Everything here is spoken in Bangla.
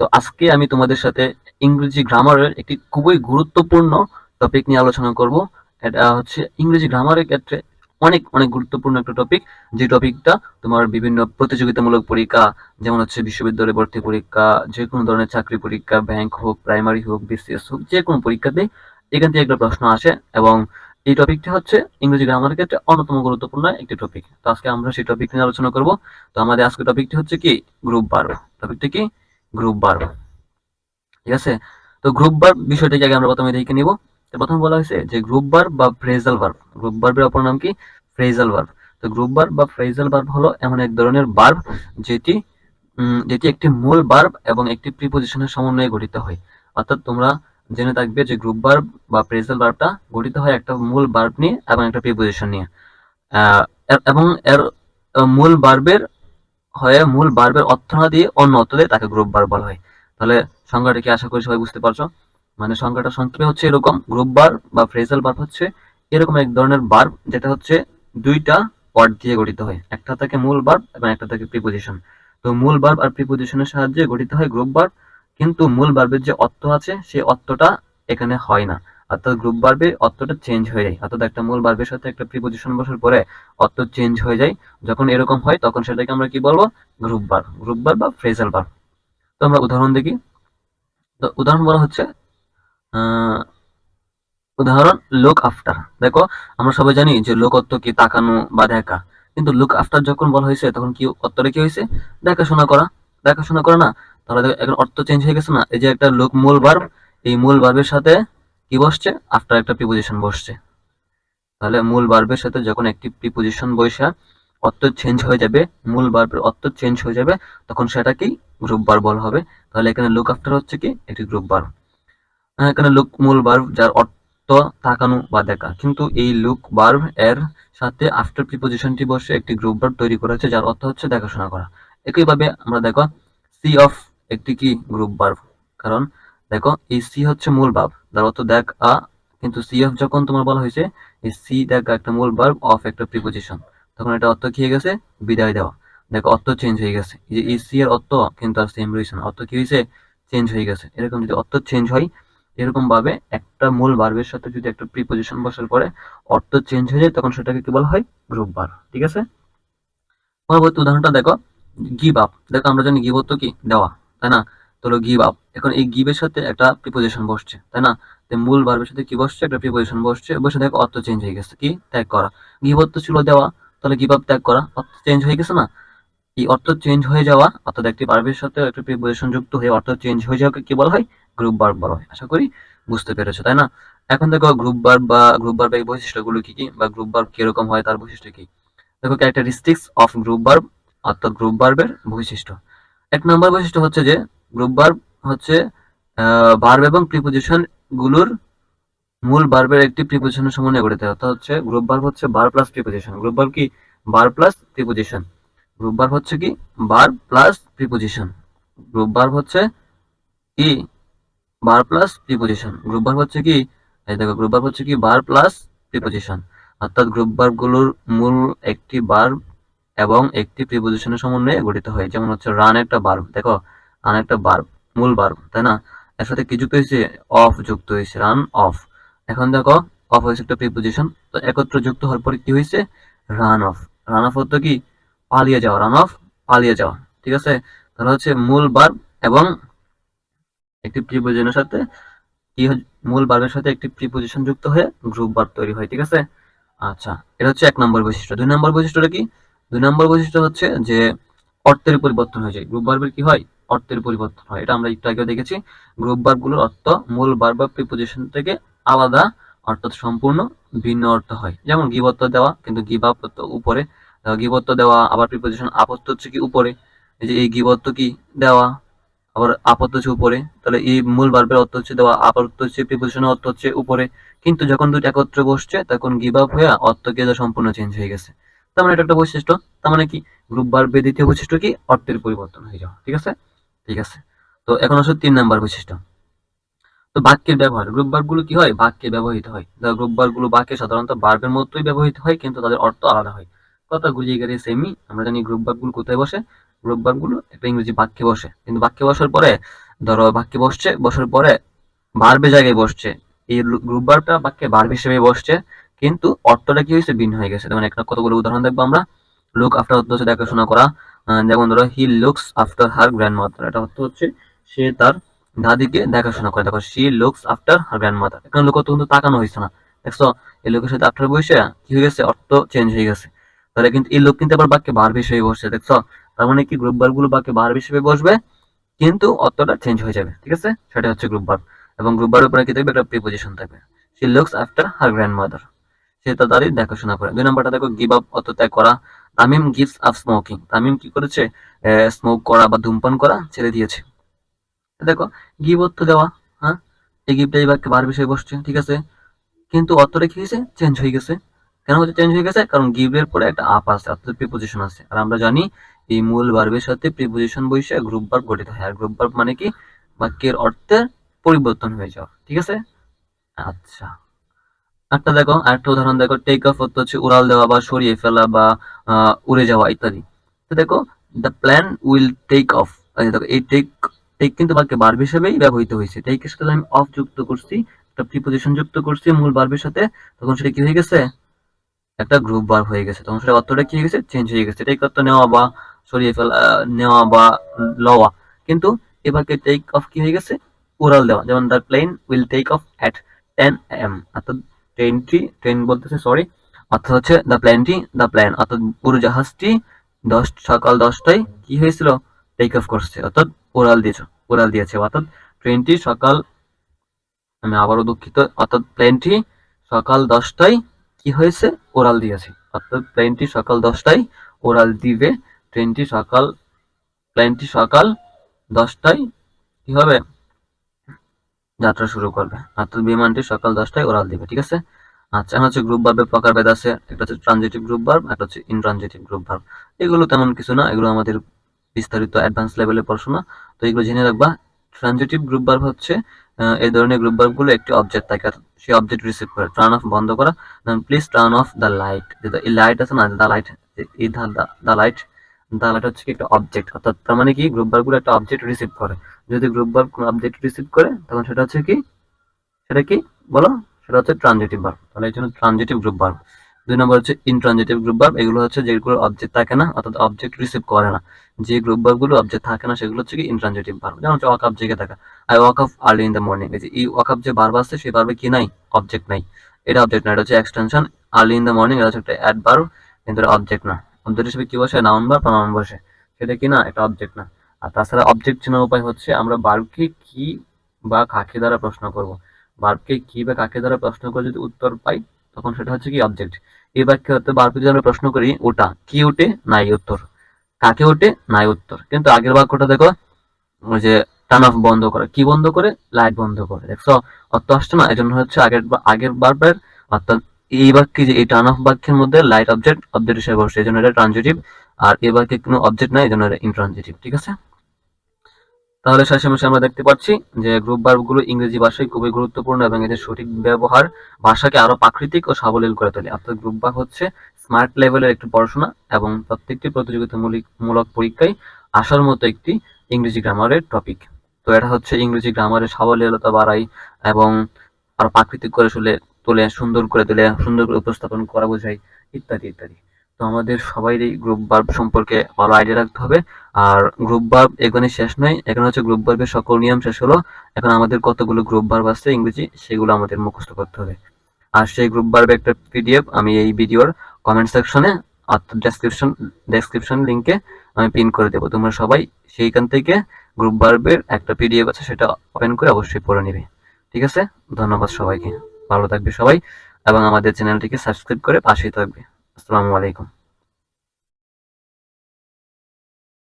তো আজকে আমি তোমাদের সাথে ইংরেজি গ্রামারের একটি খুবই গুরুত্বপূর্ণ টপিক নিয়ে আলোচনা করব। এটা হচ্ছে ইংরেজি গ্রামারের ক্ষেত্রে অনেক অনেক গুরুত্বপূর্ণ একটা টপিক যে টপিকটা তোমার বিভিন্ন প্রতিযোগিতামূলক পরীক্ষা, যেমন হচ্ছে বিশ্ববিদ্যালয় ভর্তি পরীক্ষা, যে কোনো ধরনের চাকরি পরীক্ষা ব্যাংক হোক প্রাইমারি হোক বিসিএস হোক, যে কোনো পরীক্ষাতে এখান থেকে একটা প্রশ্ন আসে এবং এই টপিকটি হচ্ছে ইংরেজি গ্রামারের ক্ষেত্রে অন্যতম গুরুত্বপূর্ণ একটি টপিক তো আজকে আমরা সেই টপিক নিয়ে আলোচনা করব। তো আমাদের আজকে টপিকটি হচ্ছে কি? গ্রুপ বার্ব টপিকটি কি? গ্রুপ বার্ব ঠিক আছে? তো গ্রুপ বার্ব বিষয়টাকে আগে আমরা প্রথমে দেখে নিব। প্রথমে বলা হয়েছে যে গ্রুপ বার্ব বা ফ্রেজাল বার্ব গ্রুপ বার্বের অপর নাম কি? ফ্রেজাল বার্ব তো গ্রুপ বার্ব বা ফ্রেজাল বার্ব হলো এমন এক ধরনের বার্ব যেটি যেটি একটি মূল বার্ব এবং একটি প্রিপোজিশনের সমন্বয়ে গঠিত হয়। অর্থাৎ তোমরা জেনে থাকবে যে গ্রুপ বার্ব বা ফ্রেজাল বার্বটা গঠিত হয় একটা মূল বার্ব নিয়ে এবং একটা প্রিপোজিশন নিয়ে। এবং এর মূল বার্বের হয়ে মূল বার্বের অর্থ না দিয়ে অন্য অর্থ দিয়ে তাকে গ্রুপ বার বলা হয়। তাহলে সংজ্ঞাটা কি আশা করি সবাই বুঝতে পারছ? মানে সংজ্ঞাটা সংক্ষেপে হচ্ছে এরকম গ্রুপ বার্ব বা ফ্রেজাল বার্ব হচ্ছে এরকম এক ধরনের বার্ব যেটা হচ্ছে দুইটা ওয়ার্ড দিয়ে গঠিত হয়। একটা থাকে মূল বার্ব এবং একটা থাকে প্রিপোজিশন তো মূল বার্ব আর প্রিপোজিশনের সাহায্যে গঠিত হয় গ্রুপ বার্ব কিন্তু মূল বার্বের যে অর্থ আছে, সেই অর্থটা এখানে হয় না। অর্থাৎ গ্রুপ বার্বে অর্থটা চেঞ্জ হয়ে যায়। অর্থাৎ একটা মূল বার্বের সাথে একটা প্রিপোজিশন বসার পরে অর্থ চেঞ্জ হয়ে যায়। যখন এরকম হয়, তখন সেটাকে আমরা কি বলব? গ্রুপ বার গ্রুপ বার বা ফ্রেজাল বার তো আমরা উদাহরণ দেখি। তো উদাহরণ বলা হচ্ছে উদাহরণ লুক আফটার দেখো, আমরা সবাই জানি যে লোক অর্থ কি? তাকানো বা দেখা। কিন্তু লুক আফটার যখন বলা হয়েছে, তখন কি অর্থটা কি হয়েছে? দেখাশোনা করা। দেখাশোনা করা না? তাহলে দেখো, এখন অর্থ চেঞ্জ হয়ে গেছে না? এই যে একটা লোক মূল বার্ব এই মূল বার্বের সাথে কি বসছে? আফটার একটা প্রিপোজিশন বসছে। তাহলে মূল বার্বের সাথে যখন একটি প্রিপোজিশন বসে অর্থ চেঞ্জ হয়ে যাবে, মূল বার্বের অর্থ চেঞ্জ হয়ে যাবে, তখন সেটাকেই গ্রুপ বার বলা হবে। তাহলে এখানে লুক আফটার হচ্ছে কি? একটি গ্রুপ বার এখানে লুক মূল বার্ব যার অর্থ তাকানো বা দেখা। কিন্তু এই লুক বার্ব এর সাথে আফটার প্রিপোজিশনটি বসে একটি গ্রুপ বার্ব তৈরি করেছে, যার অর্থ হচ্ছে দেখাশোনা করা। একইভাবে আমরা দেখো সি অফ একটি কি? গ্রুপ বার্ব কারণ দেখো, এই সি হচ্ছে মূল ভাব তার অর্থ দেখ আ, কিন্তু সি অফ যখন তোমার বলা হয়েছে? এই সি দেখা একটা মূল বার্ব অফ একটা প্রিপোজিশন তখন এটা অর্থ কি হয়ে গেছে? বিদায় দেওয়া। দেখো, অর্থ চেঞ্জ হয়ে গেছে। এই যে এই সি এর অর্থ কিন্তু আর সেম রয়েছে না। অর্থ কি হয়েছে? চেঞ্জ হয়ে গেছে। এরকম যদি অর্থ চেঞ্জ হয়, এরকম ভাবে একটা মূল বার্বের সাথে যদি একটা প্রিপোজিশন বসার পরে অর্থ চেঞ্জ হয়ে যায়, তখন সেটাকে কি বলা হয়? গ্রুপ বার ঠিক আছে? পরবর্তী উদাহরণটা দেখো। গিভ আপ দেখো, আমরা জানি গিভ অর্থ কি? দেওয়া। তাই না? তো গিভ আপ এখন এই গিভের সাথে একটা প্রিপোজিশন বসছে, তাই না? মূল বার্বের সাথে কি বসছে? একটা প্রিপোজিশন বসছে, বসে দেখো অর্থ চেঞ্জ হয়ে গেছে, কি? ত্যাগ করা। গিভ অর্থ ছিল দেওয়া, তাহলে গিভ আপ ত্যাগ করা, অর্থ চেঞ্জ হয়ে গেছে না? এই অর্থ চেঞ্জ হয়ে যাওয়া, অর্থাৎ একটি বার্বের সাথে একটা প্রিপোজিশন যুক্ত হয়ে অর্থ চেঞ্জ হয়ে যাওয়াকে কি বলা হয়? গ্রুপ বার্ব বলা হয়। আশা করি বুঝতে পেরেছ, তাই না? এখন দেখো গ্রুপ বার্ব বা গ্রুপ বার্বের বৈশিষ্ট্যগুলো কি কি, বা গ্রুপ বার্ব কীরকম হয়, তার বৈশিষ্ট্য কি? দেখো ক্যারেক্টারিস্টিক্স অফ গ্রুপ বার্ব অর্থাৎ গ্রুপ বার্বের বৈশিষ্ট্য। এক নম্বর বৈশিষ্ট্য হচ্ছে যে গ্রুপ হচ্ছে বার্ব এবং প্রিপোজিশনগুলোর মূল বার্বের একটি প্রিপোজিশনের সমন্বয়ে গঠিত। অর্থাৎ হচ্ছে গ্রুপ বার্ব হচ্ছে বার প্লাস প্রিপোজিশন গ্রুপ বার্ব কি? বার প্লাস প্রিপোজিশন গ্রুপ বার্ব হচ্ছে কি? বার প্লাস প্রিপোজিশন গ্রুপ বার্ব হচ্ছে কি? বার প্লাস প্রিপোজিশন গ্রুপ ভার্ব হচ্ছে কি? এই দেখো গ্রুপ ভার্ব হচ্ছে কি? বার প্লাস প্রিপোজিশন অর্থাৎ গ্রুপ ভার্বগুলোর মূল একটি বার এবং একটি প্রিপোজিশনের সমন্বয়ে গঠিত হয়। যেমন হচ্ছে রান একটা বার্ব দেখো রান একটা বার্ব মূল বার্ব তাই না? এর সাথে কি যুক্ত অফ যুক্ত হয়েছে রান অফ এখন দেখো অফ হয়েছে একটা প্রিপোজিশন তো একত্র যুক্ত হওয়ার পরে কি হয়েছে? রান অফ রান অফ হতো কি? পালিয়ে যাওয়া। রান অফ পালিয়ে যাওয়া। ঠিক আছে? তাহলে হচ্ছে মূল বার্ব এবং একটি প্রিপোজিশনের সাথে কি মূল বার্বের সাথে একটি প্রিপোজিশন যুক্ত হয়ে গ্রুপ বার্ব তৈরি হয়, ঠিক আছে? আচ্ছা এটা হচ্ছে এক নম্বর বৈশিষ্ট্য। দুই নম্বর বৈশিষ্ট্যটা কি? দুই নম্বর বৈশিষ্ট্য হচ্ছে যে অর্থের পরিবর্তন হয়ে যায়। গ্রুপ বার্বের কি হয়? অর্থের পরিবর্তন হয়। এটা আমরা একটু আগেও দেখেছি। গ্রুপ বার্বগুলোর অর্থ মূল বার্ব বা প্রিপোজিশন থেকে আলাদা অর্থাৎ সম্পূর্ণ ভিন্ন অর্থ হয়। যেমন গিবত্ব দেওয়া, কিন্তু আপ উপরে। গিবত্ব দেওয়া, আবার প্রিপোজিশন আপত্ত হচ্ছে কি উপরে। এই যে এই গিবত্ব কি দেওয়া, আবার আপত্ত হচ্ছে উপরে। তাহলে এই মূল বার্বের অর্থ হচ্ছে দেওয়া অর্থ হচ্ছে প্রিপোজিশনের অর্থ হচ্ছে উপরে। কিন্তু যখন দুটো একত্রে বসছে, তখন গিভ হয়ে অর্থ কে সম্পূর্ণ চেঞ্জ হয়ে গেছে। তার মানে এটা একটা বৈশিষ্ট্য। তার মানে কি? গ্রুপ বার্বের দ্বিতীয় বৈশিষ্ট্য কি? অর্থের পরিবর্তন হয়ে যাওয়া। ঠিক আছে? ঠিক আছে? তো এখন আসলে তিন নাম্বার বৈশিষ্ট্য। তো বাক্যের ব্যবহার গ্রুপ বারগুলো কি হয়? বাক্যে ব্যবহৃত হয়। গ্রুপ বারগুলো বাক্যে সাধারণত বার্বের মতোই ব্যবহৃত হয়, কিন্তু তাদের অর্থ আলাদা হয়। কথা গুলিয়ে গেলে সেমই আমরা জানি গ্রুপগুলো কোথায় বসে? গ্রুপ বারগুলো একটা ইংরেজি বাক্যে বসে। কিন্তু বাক্যে বসার পরে, ধরো বাক্যে বসছে, বসার পরে বার্বে জায়গায় বসছে। এই গ্রুপ বার্বটা বাক্যে বার্ব হিসেবে বসছে, কিন্তু অর্থটা কি হয়েছে? ভিন্ন হয়ে গেছে। যেমন একটা কতগুলো উদাহরণ দেখব আমরা। লুক আফটার অর্থ দেখাশোনা করা যেমন ধরো he looks after her grandmother এটা অর্থ হচ্ছে, সে তার দাদিকে দেখাশোনা করে। দেখো she looks after her grandmother এখানে লোক কিন্তু তাকানো হয়েছে না। দেখছ, এই লোকের সাথে আফটার বসে কি হয়ে গেছে অর্থ চেঞ্জ হয়ে গেছে। তাহলে কিন্তু এই লোক কিন্তু আবার বাক্যে বার হিসেবে বসছে, দেখছ? তার মানে কি গ্রুপ বারগুলো বাক্যে বার হিসেবে বসবে, কিন্তু অর্থটা চেঞ্জ হয়ে যাবে, ঠিক আছে? সেটা হচ্ছে গ্রুপ বার এবং গ্রুপ বার উপরে কি থাকবে? একটা প্রিপোজিশন থাকবে। She looks after her grandmother সে তার দাদির দেখাশোনা করে। দুই নম্বরটা দেখো গিভ আপ অর্থ ত্যাগ করা। Tamim gives up smoking. Tamim কি করেছে? স্মোক করা বা ধূমপান করা ছেড়ে দিয়েছে। দেখো গিভ অর্থ দেওয়া হ্যাঁ? এই গিফটটা এই বাক্যে বার বিষয়ে বসছে, ঠিক আছে? কিন্তু অর্থটা কি হয়েছে? চেঞ্জ হয়ে গেছে। কেন হচ্ছে চেঞ্জ হয়ে গেছে? কারণ গিভের পরে একটা আপ আছে অর্থাৎ প্রিপোজিশন আছে। আর আমরা জানি এই মূল ভার্বের সাথে প্রিপোজিশন বসে গ্রুপ ভার্ব গঠিত হয়। আর গ্রুপ ভার্ব মানে কি? বাক্যের অর্থের পরিবর্তন হয়ে যাওয়া, ঠিক আছে? আচ্ছা। একটা দেখো, আরেকটা উদাহরণ দেখো টেক অফ অর্থ হচ্ছে উড়াল দেওয়া বা সরিয়ে ফেলা বা উড়ে যাওয়া ইত্যাদি। তো দেখো the plane will take off দেখো, এই টেক টেক কিন্তু বাক্যে বার্ব হিসেবেই ব্যবহৃত হয়েছে। টেকের সাথে আমি অফ যুক্ত করছি, একটা প্রিপোজিশন যুক্ত করছি, মূল বার্বের সাথে, তখন সেটা কি হয়ে গেছে? একটা গ্রুপ বার হয়ে গেছে। তখন সেটা অর্থটা কি হয়ে গেছে? চেঞ্জ হয়ে গেছে। টেক অর্থ নেওয়া বা সরিয়ে ফেলা নেওয়া বা লওয়া। কিন্তু এবারকে টেক অফ কি হয়ে গেছে? উড়াল দেওয়া। যেমন the plane will take off at ten AM অর্থাৎ ট্রেনটি ট্রেন বলতেছে সরি অর্থাৎ হচ্ছে দ্য প্ল্যানটি দ্য প্ল্যান অর্থাৎ পুরো জাহাজটি দশ, সকাল দশটায় কি হয়েছিল? টেক অফ করছে, অর্থাৎ উড়াল দিয়েছে উড়াল দিয়েছে, অর্থাৎ ট্রেনটি সকাল, আমি আবারও দুঃখিত, অর্থাৎ প্লেনটি সকাল দশটায় কি হয়েছে? ওরাল দিয়েছে, অর্থাৎ প্লেনটি সকাল দশটায় ওরাল দিবে ট্রেনটি সকাল প্লেনটি সকাল দশটায় কি হবে? যাত্রা শুরু করবে। অর্থাৎ বিমানটি সকাল দশটায় ওরাল দিবে, ঠিক আছে? আচ্ছা হচ্ছে গ্রুপ ভার্বের প্রকারভেদ আছে। একটা হচ্ছে ট্রানজিটিভ গ্রুপ ভার্ব একটা হচ্ছে ইনট্রানজিটিভ গ্রুপ ভার্ব এগুলো তেমন কিছু না, এগুলো আমাদের বিস্তারিত অ্যাডভান্স লেভেলের পড়াশোনা। তো এগুলো জেনে রাখবা ট্রানজিটিভ গ্রুপ ভার্ব হচ্ছে এই ধরনের গ্রুপ ভার্বগুলো একটি অবজেক্ট থাকে সেই অবজেক্ট রিসিভ করে টার্ন অফ বন্ধ করা please turn off the light যেটা এই লাইট আছে না দ্য লাইট এই দ্য লাইট দ্য লাইট হচ্ছে একটা অবজেক্ট অর্থাৎ তার মানে কি গ্রুপ ভার্বগুলো একটা অবজেক্ট রিসিভ করে। যদি গ্রুপ ভার্ব কোনো অবজেক্ট রিসিভ করে, তখন সেটা হচ্ছে কি? সেটা কি? বলো? সেটা হচ্ছে ট্রানজিটিভ ভার্ব তাহলে এই জন্য ট্রানজিটিভ গ্রুপ ভার্ব দুই নম্বর হচ্ছে ইনট্রানজিটিভ গ্রুপ ভার্ব এগুলো হচ্ছে যেগুলো অবজেক্ট থাকে না, অর্থাৎ অবজেক্ট রিসিভ করে না। যে গ্রুপ ভার্বগুলো অবজেক্ট থাকে না, সেগুলো হচ্ছে কি ইনট্রানজিটিভ ভার্ব যেমন হচ্ছে ওয়াক আপ জেগে থাকা। I wake up early in the morning এই যে এই ওয়াক আপ যে ভার্ব আছে সেই ভার্বে কি নাই? অবজেক্ট নাই। এটা অবজেক্ট না, এটা হচ্ছে extension early in the morning এটা হচ্ছে একটা অ্যাডভার্ব কিন্তু এটা অবজেক্ট না। অবজেক্ট হিসেবে কি বসে? নাউন বা প্রনাউন বসে। সেটা কি না? এটা অবজেক্ট না। আর তাছাড়া অবজেক্ট চেনার উপায় হচ্ছে আমরা বার্বকে কি বা কাকে দ্বারা প্রশ্ন করব। বার্বকে কি বা কাকে দ্বারা প্রশ্ন করে যদি উত্তর পাই, তখন সেটা হচ্ছে কি অবজেক্ট এই বাক্যে হতে ভার্বকে যদি আমরা প্রশ্ন করি, ওটা কি ওঠে, নাই উত্তর। কাকে ওঠে, নাই উত্তর। কিন্তু আগের বাক্যটা দেখো, ওই যে টার্ন অফ বন্ধ করে। কি বন্ধ করে? লাইট বন্ধ করে। দেখছ? অর্থ আসছে না এই জন্য হচ্ছে আগের আগের বারবার অর্থাৎ এই বাক্যে যে এই টার্ন অফ বাক্যের মধ্যে লাইট অবজেক্ট অবজেক্ট হিসেবে বসছে এই জন্য এটা ট্রানজিটিভ আর এই বাক্যে কোনো অবজেক্ট নাই এই জন্য এটা ইনট্রানজিটিভ ঠিক আছে? তাহলে শেষে আমরা দেখতে পাচ্ছি যে গ্রুপ ভার্বগুলো ইংরেজি ভাষায় খুবই গুরুত্বপূর্ণ এবং এদের সঠিক ব্যবহার ভাষাকে আরও প্রাকৃতিক ও সাবলীল করে তোলে। অর্থাৎ গ্রুপ ভার্ব হচ্ছে স্মার্ট লেভেলের একটি পড়াশোনা এবং প্রত্যেকটি প্রতিযোগিতামূলক মূলক পরীক্ষায় আসার মতো একটি ইংরেজি গ্রামারের টপিক তো এটা হচ্ছে ইংরেজি গ্রামারের সাবলীলতা বাড়াই এবং আরও প্রাকৃতিক করে তুলে তোলে সুন্দর করে তুলে সুন্দর করে উপস্থাপন করা বোঝায়, ইত্যাদি ইত্যাদি। তো আমাদের সবাইরই গ্রুপ ভার্ব সম্পর্কে ভালো আইডিয়া রাখতে হবে। আর গ্রুপ ভার্ব এখানে শেষ নয়, এখানে হচ্ছে গ্রুপ ভার্বের সকল নিয়ম শেষ হলো। এখন আমাদের কতগুলো গ্রুপ ভার্ব আছে ইংরেজি, সেগুলো আমাদের মুখস্থ করতে হবে। আর সেই গ্রুপ ভার্বের একটা পিডিএফ আমি এই ভিডিওর কমেন্ট সেকশনে অর্থাৎ ডেসক্রিপশন ডেসক্রিপশন লিংকে আমি পিন করে দেবো। তোমরা সবাই সেইখান থেকে গ্রুপ ভার্বের একটা পিডিএফ আছে, সেটা ওপেন করে অবশ্যই পড়ে নিবে। ঠিক আছে? ধন্যবাদ সবাইকে। ভালো থাকবে সবাই, এবং আমাদের চ্যানেলটিকে সাবস্ক্রাইব করে পাশেই থাকবে। আসসালামু আলাইকুম।